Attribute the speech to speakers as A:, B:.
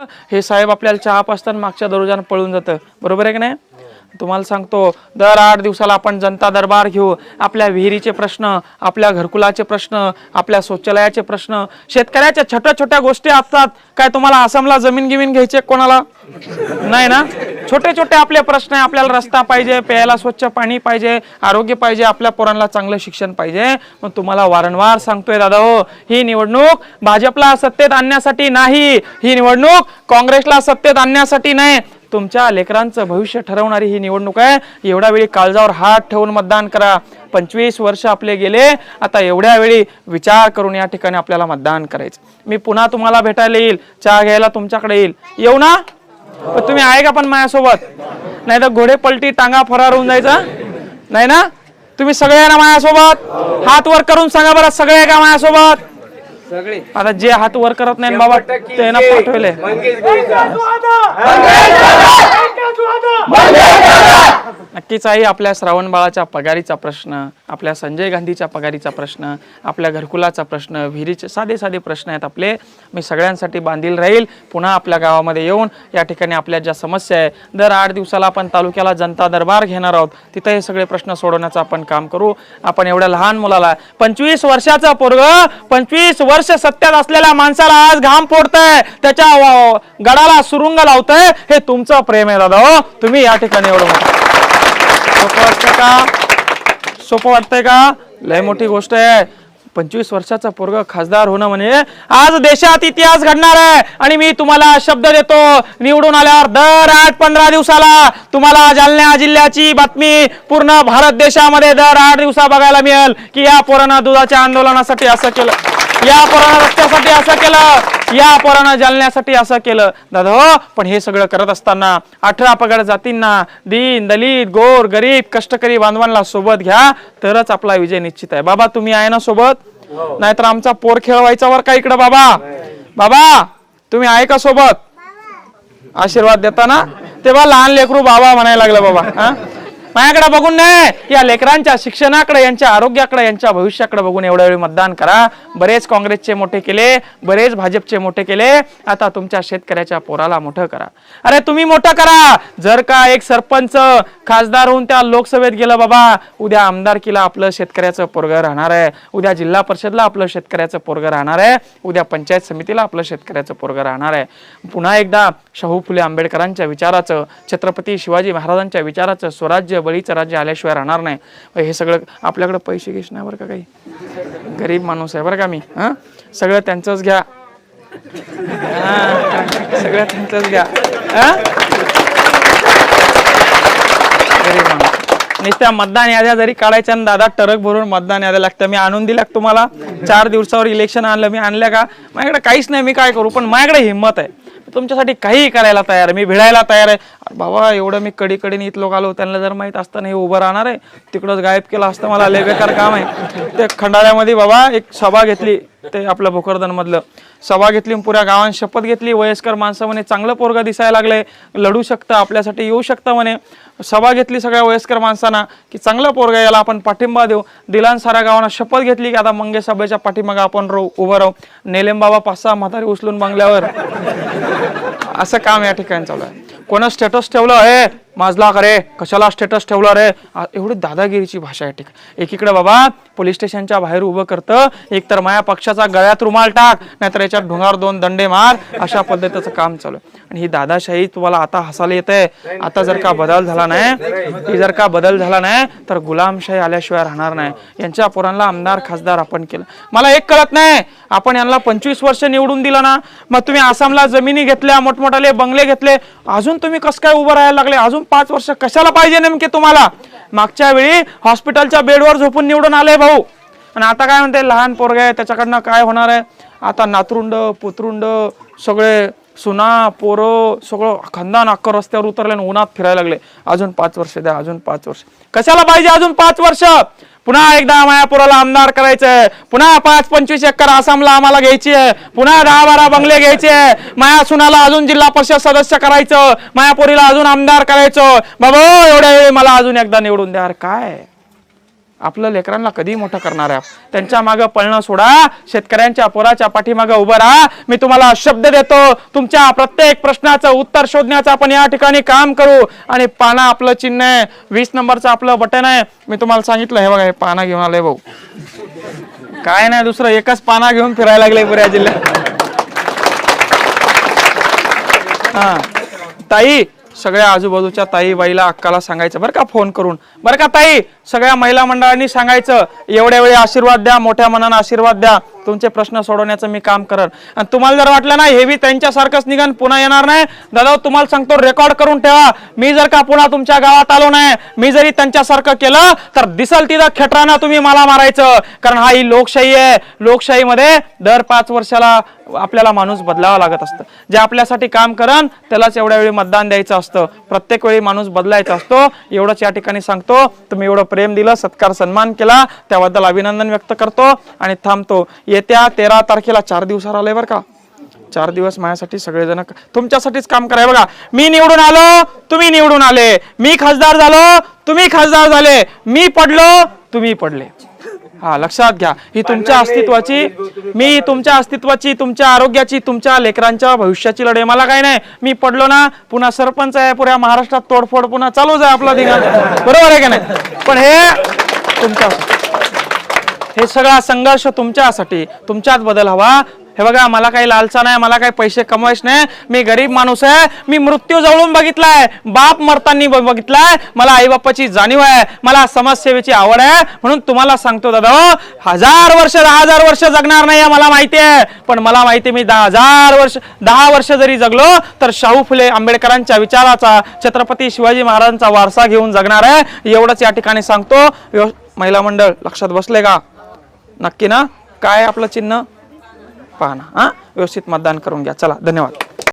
A: हे साहेब आपल्याला चहा पाचताना मागच्या दरोजानं पळून जातं. बरोबर आहे का नाही? तुम्हाला सांगतो दर आठ दिवसाला आपण जनता दरबार घेऊ. आपल्या विहिरीचे प्रश्न आपल्या घरकुलाचे प्रश्न आपल्या शौचालयाचे प्रश्न शेतकऱ्याच्या छोट्या छोट्या गोष्टी असतात. काय तुम्हाला आसामला जमीन गिमीन घ्यायची कोणाला? नाही ना? छोटे छोटे आपले प्रश्न आहे आपल्याला रस्ता पाहिजे प्यायला स्वच्छ पाणी पाहिजे आरोग्य पाहिजे आपल्या पोरांना चांगलं शिक्षण पाहिजे. मग तुम्हाला वारंवार सांगतोय दादा हो ही निवडणूक भाजपला सत्तेत आणण्यासाठी नाही. ही निवडणूक काँग्रेसला सत्तेत आणण्यासाठी नाही. तुमच्या लेकरांचं भविष्य ठरवणारी ही निवडणूक आहे. एवढ्या वेळी काळजावर हात ठेवून मतदान करा. पंचवीस वर्ष आपले गेले. आता एवढ्या वेळी विचार करून या ठिकाणी आपल्याला मतदान करायचं. मी पुन्हा तुम्हाला भेटायला येईल. चहा घ्यायला तुमच्याकडे येईल. येऊ ना? तुम्ही आहे का पण माझ्यासोबत? नाही तर घोडे पलटी टांगा फरार होऊन जायचा? नाही ना? तुम्ही सगळे ना माझ्यासोबत? हात वर करून सांगा बरं सगळे का माझ्यासोबत?
B: सगळे.
A: आता जे हात वर करत नाही बाबा ते ना पाठवले.
B: मंगेश
A: नक्कीच आहे आपल्या श्रावण बाळाच्या पगारीचा प्रश्न आपल्या संजय गांधीच्या पगारीचा प्रश्न आपल्या घरकुलाचा प्रश्न विहिरीचे साधे साधे प्रश्न आहेत आपले. मी सगळ्यांसाठी बांधील राहील. पुन्हा आपल्या गावामध्ये येऊन या ठिकाणी आपल्या ज्या समस्या आहे दर आठ दिवसाला आपण तालुक्याला जनता दरबार घेणार आहोत. तिथं हे सगळे प्रश्न सोडवण्याचं आपण काम करू. आपण एवढ्या लहान मुलाला पंचवीस वर्षाचा पोरग पंचवीस वर्ष सत्यात असलेल्या माणसाला आज घाम फोडतंय. त्याच्या गडाला सुरुंग लावतंय. हे तुमचं प्रेम आहे दादा. हो तुम्ही या ठिकाणी एवढं मोठं. सोपं वाटतंय का? सोपं वाटतंय का? लय मोठी गोष्ट आहे. पंचवीस वर्षाचा पोरग खासदार होणं म्हणजे आज देशात इतिहास घडणार आहे. आणि मी तुम्हाला शब्द देतो निवडून आल्यावर दर आठ पंधरा दिवसाला तुम्हाला जालना जिल्ह्याची बातमी पूर्ण भारत देशामध्ये दर आठ दिवसा बघायला मिळेल. की या पोरानं दुधाच्या आंदोलनासाठी असं केलं. या पोरानं रस्त्यासाठी असं केलं. या पोरानं जालन्यासाठी असं केलं. दादा हो पण हे सगळं करत असताना अठरा पगड जातींना दीन दलित गोर गरीब कष्टकरी बांधवांना सोबत घ्या. तरच आपला विजय निश्चित आहे. बाबा तुम्ही आहे ना सोबत? नाहीतर आमचा पोर खेळवायचा वर का इकडं बाबा? बाबा तुम्ही आहे का सोबत? आशीर्वाद देताना? तेव्हा लहान लेकरू बाबा म्हणायला लागलं बाबा हा? माझ्याकडे बघून नाही. या लेकरांच्या शिक्षणाकडे यांच्या आरोग्याकडे यांच्या भविष्याकडे बघून एवढ्या वेळी मतदान करा. बरेच काँग्रेसचे मोठे केले बरेच भाजपचे मोठे केले. आता तुमच्या शेतकऱ्याच्या पोराला मोठं करा. अरे तुम्ही मोठं करा. जर का एक सरपंच खासदार होऊन त्या लोकसभेत गेलं बाबा उद्या आमदारकीला आपलं शेतकऱ्याचं पोरगं राहणार आहे. उद्या जिल्हा परिषदला आपलं शेतकऱ्याचं पोरग राहणार आहे. उद्या पंचायत समितीला आपलं शेतकऱ्याचं पोरग राहणार आहे. पुन्हा एकदा शाहू फुले आंबेडकरांच्या विचाराचं छत्रपती शिवाजी महाराजांच्या विचाराचं स्वराज्य बळीचं राज्य आल्याशिवाय राहणार नाही. हे सगळं आपल्याकडे पैसे घेश नाही बरं का काही? गरीब माणूस आहे बरं का मी हां? सगळं त्यांचंच घ्या. सगळं त्यांचंच घ्या. गरीब माणूस. नुसत्या मतदान याद्या जरी काढायच्या आणि दादा टरक भरून मतदान याद्या लागतं. मी आणून दिल्या तुम्हाला? चार दिवसावर इलेक्शन आणलं. मी आणल्या का? माझ्याकडे काहीच नाही. मी काय करू? पण माझ्याकडे हिंमत आहे. तुमच्यासाठी काहीही करायला तयार आहे. मी भिडायला तयार आहे. बाबा एवढं मी कडी कडीने इथं लोक आलो त्यांना जर माहीत असतं हे उभं राहणार आहे तिकडंच गायब केलं असतं मला लय बेकार काम आहे. ते खंडाळ्यामध्ये बाबा एक सभा घेतली ते आपलं भोकरदनमधलं. सभा घेतली पुऱ्या गावात शपथ घेतली वयस्कर माणसं म्हणे चांगलं पोरग दिसायला लागले लढू शकतं आपल्यासाठी येऊ शकतं म्हणे. सभा घेतली सगळ्या वयस्कर माणसांना की चांगला पोरग याला आपण पाठिंबा देऊ. दिलान साऱ्या गावांना शपथ घेतली की आता मंगे सभेच्या पाठीमागे आपण राहू उभं राहू. नेलेम बाबा पाच सहा म्हातारी उचलून बंगल्यावर. असं काम या ठिकाणी चालू आहे. कोणा स्टेटस ठेवलं आहे? माजला का रे कशाला स्टेटस ठेवला रे? एवढी दादागिरीची भाषा आहे ठीक एकीकडे बाबा पोलीस स्टेशनच्या बाहेर उभं करतं एकतर माया पक्षाचा गळ्यात रुमाल टाक नाहीतर याच्यात ढोंगार दोन दंडे मार अशा पद्धतीचं काम चालू आहे. आणि ही दादाशाही तुम्हाला आता हसायला येते. आता जर का बदल झाला नाही जर का बदल झाला नाही तर गुलामशाही आल्याशिवाय राहणार नाही. यांच्या पोरांना आमदार खासदार आपण केलं. मला एक कळत नाही आपण यांना पंचवीस वर्ष निवडून दिलं ना मग तुम्ही आसामला जमिनी घेतल्या मोठमोठाले बंगले घेतले अजून तुम्ही कसं काय उभं राहायला लागले? अजून पाच वर्ष कशाला पाहिजे नेमके तुम्हाला? मागच्या वेळी हॉस्पिटलच्या बेडवर झोपून निवडून आले भाऊ. आणि आता काय म्हणते लहान पोरग आहे त्याच्याकडनं काय होणार आहे? आता नातरुंड पुतरुंड सगळे सुना पोरं सगळं खंदान अख्खं रस्त्यावर उतरले आणि उन्हात फिरायला लागले. अजून पाच वर्ष द्या अजून पाच वर्ष. कशाला पाहिजे अजून पाच वर्ष? पुन्हा एकदा मायापुराला आमदार करायचंय. पुन्हा पाच पंचवीस एकर आसामला आम्हाला घ्यायची आहे पुन्हा दहा बारा बंगले घ्यायचे आहे माया सुनाला अजून जिल्हा परिषद सदस्य करायचं. मायापुरीला अजून आमदार करायचं. बाबा एवढ्या वेळी मला अजून एकदा निवडून द्या. काय? आपलं लेकरांना कधी मोठं करणार आहे. त्यांच्या मागं पळणं सोडा. शेतकऱ्यांच्या पोराच्या पाठीमागं उभं राहा. मी तुम्हाला शब्द देतो. तुमच्या प्रत्येक प्रश्नाचं उत्तर शोधण्याचं आपण या ठिकाणी काम करू. आणि पाना आपलं चिन्ह आहे. वीस नंबरचं आपलं बटन आहे. मी तुम्हाला सांगितलं हे बघा हे पाना घेऊन आले भाऊ. काय नाही दुसरं एकच पाना घेऊन फिरायला लागले पुऱ्या जिल्ह्यात. हा. ताई सगळ्या आजूबाजूच्या ताई बाईला अक्काला सांगायचं बरं का फोन करून? बरं का ताई सगळ्या महिला मंडळांनी सांगायचं एवढ्या वेळी आशीर्वाद द्या मोठ्या मनानं आशीर्वाद द्या तुमचे प्रश्न सोडवण्याचं मी काम करन. आणि तुम्हाला जर वाटलं ना हे बी त्यांच्यासारखंच निघन पुन्हा येणार नाही. दादा तुम्हाला सांगतो रेकॉर्ड करून ठेवा. मी जर का पुन्हा तुमच्या गावात आलो नाही मी जरी त्यांच्यासारखं केलं तर दिसल तिथं खेटराना तुम्ही मला मारायचं. कारण हा ही लोकशाही आहे. लोकशाहीमध्ये दर पाच वर्षाला आपल्याला माणूस बदलावा लागत असतं. जे आपल्यासाठी काम करन त्यालाच एवढ्या वेळी मतदान द्यायचं असतं. प्रत्येक वेळी माणूस बदलायचा असतो. एवढंच या ठिकाणी सांगतो. तुम्ही एवढं प्रेम दिलं सत्कार सन्मान केला त्याबद्दल अभिनंदन व्यक्त करतो. आणि थांबतो. येत्या तेरा तारखेला चार दिवसावर आले बरं का. चार दिवस माझ्यासाठी सगळेजण तुमच्यासाठीच काम कराय बघा. मी निवडून आलो तुम्ही निवडून आले. मी खासदार झालो तुम्ही खासदार झाले. मी पडलो तुम्ही पडले. हा लक्षात घ्या. ही तुमच्या अस्तित्वाची मी तुमच्या अस्तित्वाची तुमच्या आरोग्याची तुमच्या लेकरांच्या भविष्याची लढाई. मला काय नाही. मी पडलो ना पुन्हा सरपंच आहे पुऱ्या महाराष्ट्रात तोडफोड पुन्हा चालूच आहे आपला धिंगाण बरोबर आहे का नाही? पण हे तुमच्या हे सगळा संघर्ष तुमच्यासाठी. तुमच्यात बदल हवा. हे बघा मला काही लालसा नाही मला काही पैसे कमवायचे नाही. मी गरीब माणूस आहे मी मृत्यू जवळून बघितलाय. बाप मरतानी बघितलाय. मला आई बापाची जाणीव आहे मला समाजसेवेची आवड आहे. म्हणून तुम्हाला सांगतो दादा हो, हजार वर्ष दहा हजार वर्ष जगणार नाही मला माहिती आहे. पण मला माहिती मी दहा हजार वर्ष दहा वर्ष जरी जगलो तर शाहू फुले आंबेडकरांच्या विचाराचा छत्रपती शिवाजी महाराजांचा वारसा घेऊन जगणार आहे. एवढंच या ठिकाणी सांगतो. व्यव- महिला मंडळ लक्षात बसले का? नक्की ना? काय आपलं चिन्ह? पहा ना व्यवस्थित मतदान करून घ्या. चला धन्यवाद.